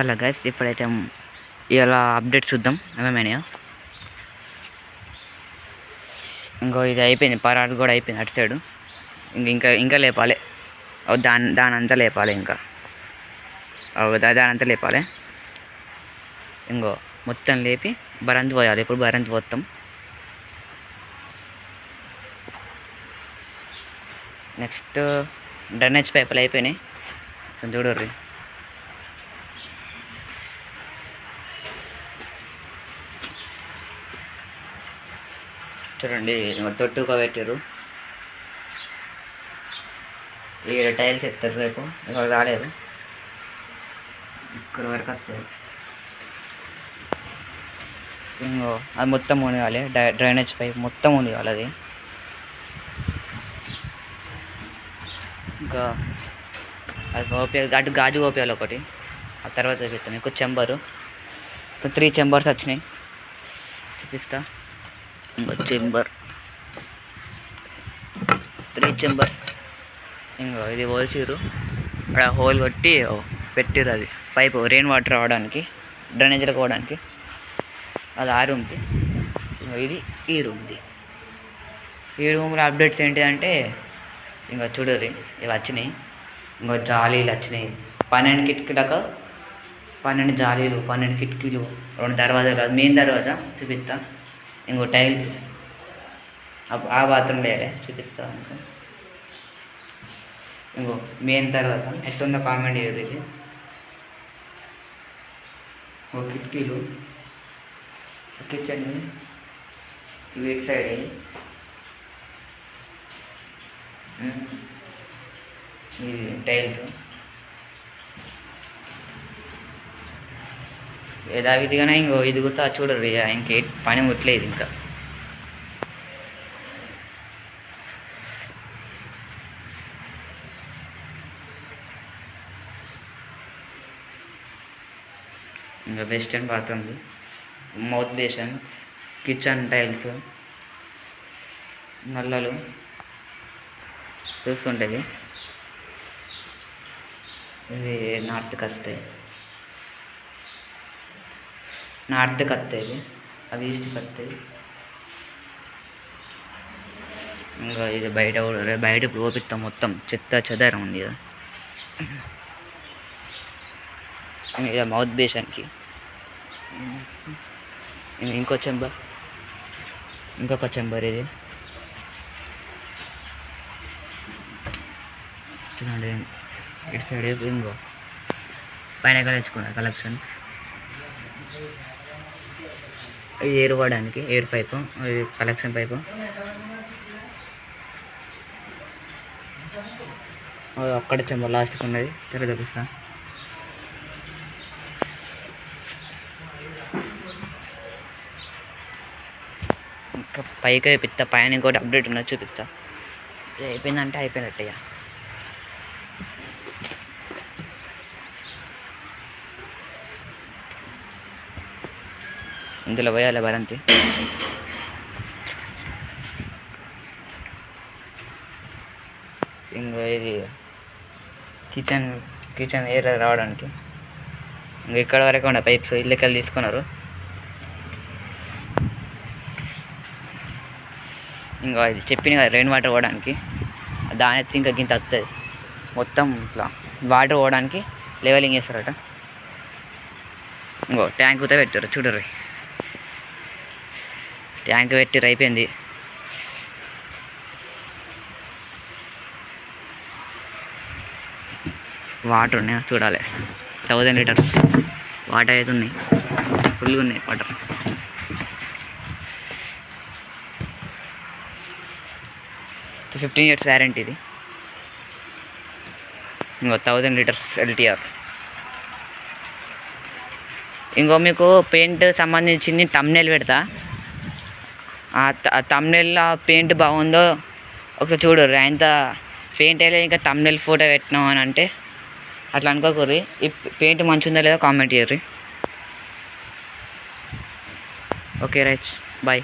Hello guys ఇప్పుడైతే ఇలా update చూద్దాం ఏమేమైనా ఇంకో ఇది అయిపోయింది పరాడు కూడా అయిపోయింది అటు సైడు ఇంక ఇంకా ఇంకా లేపాలి. దాని దాని అంతా లేపాలి ఇంకా. దానంతా దాని అంతా లేపాలి. ఇంకో మొత్తం లేపి బరంతి పోయాలి ఇప్పుడు బరంతి పోతాం. నెక్స్ట్ డ్రైనేజ్ పైపులు అయిపోయినాయి. కొంచెం చూడర్రి చూడండి తొట్టుగా పెట్టారు ఇక్కడ టైల్స్ ఎత్తారు రేపు ఇక్కడ రాలేదు ఇక్కడ వరకు వస్తుంది ఇంకో అది మొత్తం మునిగాలి డ్రైనేజ్ పైప్ మొత్తం మునిగాలి అది. ఇంకా అది గోపియాలు అటు గాజు గోపియాలు ఒకటి. ఆ తర్వాత చూపిస్తాను మీకు చెంబరు త్రీ చెంబర్స్ వచ్చినాయి. చూపిస్తా. చెంబర్ త్రీ చెంబర్స్ ఇంకో ఇది హోల్సిరు అక్కడ హోల్ కొట్టి పెట్టిరు అది. పైపు రెయిన్ వాటర్ రావడానికి డ్రైనేజీలకు పోవడానికి. అది ఆ రూమ్కి. ఇది ఈ రూమ్ది. ఈ రూమ్లో అప్డేట్స్ ఏంటి అంటే ఇంకా చూడరు ఇవి వచ్చినాయి. ఇంకో జాలీలు వచ్చినాయి. పన్నెండు కిటికీలకు పన్నెండు జాలీలు పన్నెండు కిటికీలు రెండు దర్వాజాలు మెయిన్ దర్వాజా? చూపిస్తా ఇంకో టైల్స్ ఆ- ఆ బాత్రూమ్ వేరే చూపిస్తా ఇంకా ఇంకో మెయిన్ తర్వాత ఎట్లుందో కామెంట్ చేయరు ఇది ఓ కిటికీలు కిచెన్ ఇవి ఇటు సైడ్ ఉమ్. ఇది టైల్స్ యథావిధిగానే ఇంకో ఇది కూడా చూడరు ఇక ఇంకే పని ముట్లేదు ఇంకా. ఇంకా వెస్టర్న్ బాత్రూమ్స్ మౌత్ బేషన్స్ కిచెన్ టైల్స్ నల్లలు చూస్తుంటుంది ఇవి నార్త్కి వస్తాయి నార్త్కి వస్తాయి అవి ఈస్ట్కి వస్తాయి ఇంకా ఇది బయట బయట బయట ఓపిస్తాం మొత్తం చెత్త చెదారం ఉంది కదా. ఇక మౌత్ బేషన్కి. ఇంకో చెంబర్ ఇంకొక చెంబర్ ఇది. చూడండి ఇటు సైడ్ ఇంకో. పైన కలిచుకున్న కలెక్షన్స్. ఎయిర్ వాడడానికి ఎయిర్ పైపు కలెక్షన్ పైపు. అది అక్కడ చెంబ లాస్ట్కి ఉన్నది. తెర చూపిస్తా. ఇంకా పైకి పిత్త పైన ఇంకోటి అప్డేట్ ఉన్నది చూపిస్తా. అయిపోయిందంటే అయిపోయినట్టు ఇక ఇందులో పోయాలి భరంతి ఇంకా ఇది కిచెన్ కిచెన్ ఏరియా రావడానికి ఇంకా ఇక్కడ వరకు ఉండే పైప్స్ ఇళ్ళకెళ్ళి తీసుకున్నారు ఇంకా ఇది చెప్పిన కదా రెయిన్ వాటర్ పోవడానికి దాని ఎత్తి ఇంకా గింత వస్తుంది మొత్తం ఇట్లా వాటర్ పోవడానికి లెవెలింగ్ చేస్తారట ఇంకో ట్యాంక్ కూడా పెట్టారు చూడరు ట్యాంక్ పెట్టి అయిపోయింది వాటర్ ఉన్నాయి చూడాలి. Thousand litres. వాటర్ అయితే ఉన్నాయి. ఫుల్గా ఉన్నాయి వాటర్. ఫిఫ్టీన్ ఇయర్స్ వ్యారంటీ ఇది. ఇంకో థౌజండ్ లీటర్స్ ఎల్టీఆర్. ఇంకో మీకు పెయింట్ సంబంధించింది టమ్నెల్ పెడతా. తమ్నెల్ పెయింట్ బాగుందో ఒకసారి చూడరు ఎంత పెయింట్ అయితే ఇంకా తమ్నెల్ ఫోటో పెట్టినాం అని అంటే అట్లా అనుకోకూరి ఈ పెయింట్ మంచి ఉందా లేదో కామెంట్ చేయర్రి ఓకే రైట్ బాయ్